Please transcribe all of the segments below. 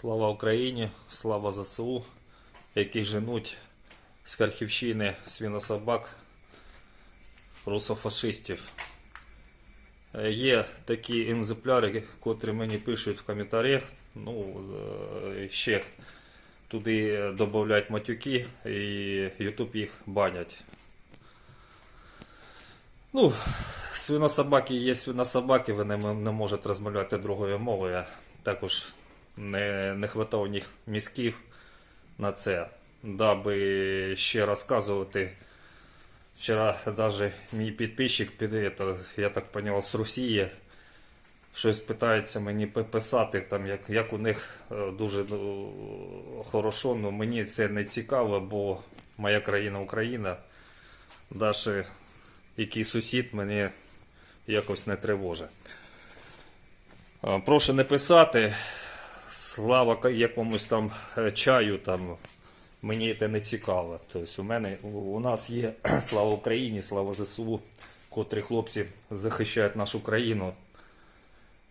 Слава Україні, слава ЗСУ, які женуть з Харківщини свинособак русофашистів. Е, Є такі екземпляри, котрі мені пишуть в коментарях. Ну, е, ще туди додають матюки і YouTube їх банять. Ну, свинособаки є свинособаки, вони не можуть розмовляти другою мовою. Також не, не хватає у мізків на це, даби ще розказувати. Вчора навіть мій підписчик піде, я так зрозумів, з Росії щось питається мені пи- писати, там, як, як у них е, дуже ну, хорошо, але мені це не цікаво, бо моя країна Україна. Далі який сусід мені якось не тривожить. Е, Прошу не писати. Слава якомусь там е, чаю, там, мені це не цікаво. Тобто у мене у- нас є слава Україні, слава ЗСУ, котрі хлопці захищають нашу країну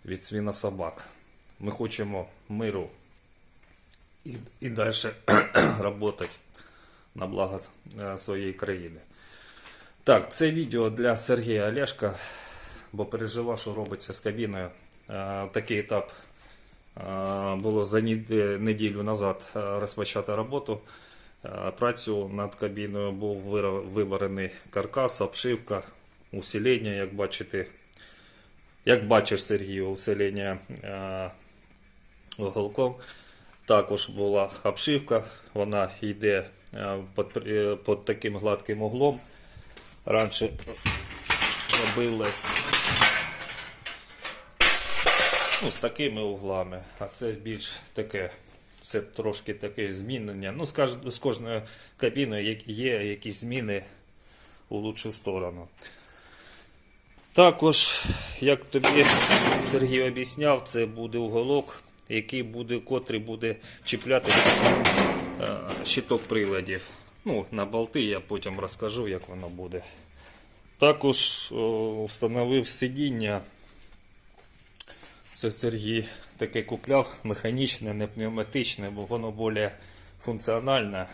від свинособак. Ми хочемо миру і, і далі працювати на благо е, своєї країни. Так, це відео для Сергія Олешка, бо переживав, що робиться з кабіною. Е, Такий етап було за неділю назад е, розпочати роботу. Е, Працю над кабіною був виварений каркас, обшивка, усилення, як бачите. Як бачиш, Сергію, усилення е, уголком. Також була обшивка, вона йде е, під, таким гладким углом. Раніше робилось ну, з такими углами, а це більш таке, це трошки таке змінення. Ну, з, кож- з кожною кабіною є- є якісь зміни у лучшу сторону. Також, як тобі Сергій об'ясняв, це буде уголок, який буде, котрий буде чіпляти е, щиток приладів. Ну, на болти я потім розкажу, як воно буде. Також о, встановив сидіння. Це Сергій таке купляв механічне, не пневматичне, бо воно більш функціональне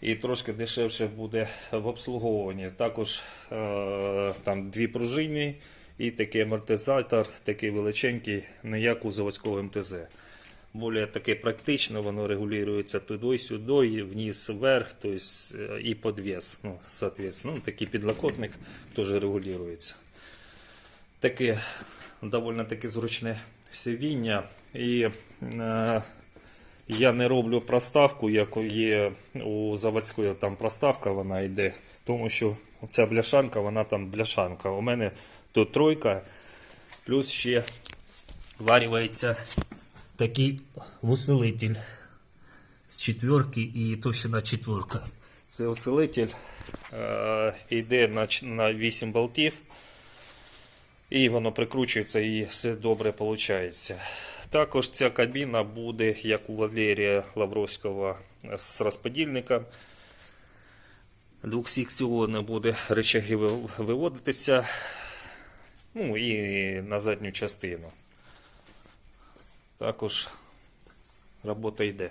і трошки дешевше буде в обслуговуванні. Також е, там дві пружини і такий амортизатор, такий величенький, не як у заводського МТЗ. Более таке практично, воно регулюється туди-сюди, вниз вверх, то есть, е, і подвес. Ну, соответственно, ну, такий підлокотник теж регулюється. Таке доволі таки зручне сидіння. І е, я не роблю проставку, як є у заводської там проставка, вона йде, тому що ця бляшанка, вона там бляшанка. У мене тут тройка, плюс ще варюється такий усилитель з четверки і товщина четверка. Це усилитель е, йде на, на 8 болтів. І воно прикручується і все добре виходить. Також ця кабіна буде, як у Валерія Лавровського, з розподільником. Двохсекціонно буде речаги виводитися. Ну і на задню частину. Також робота йде.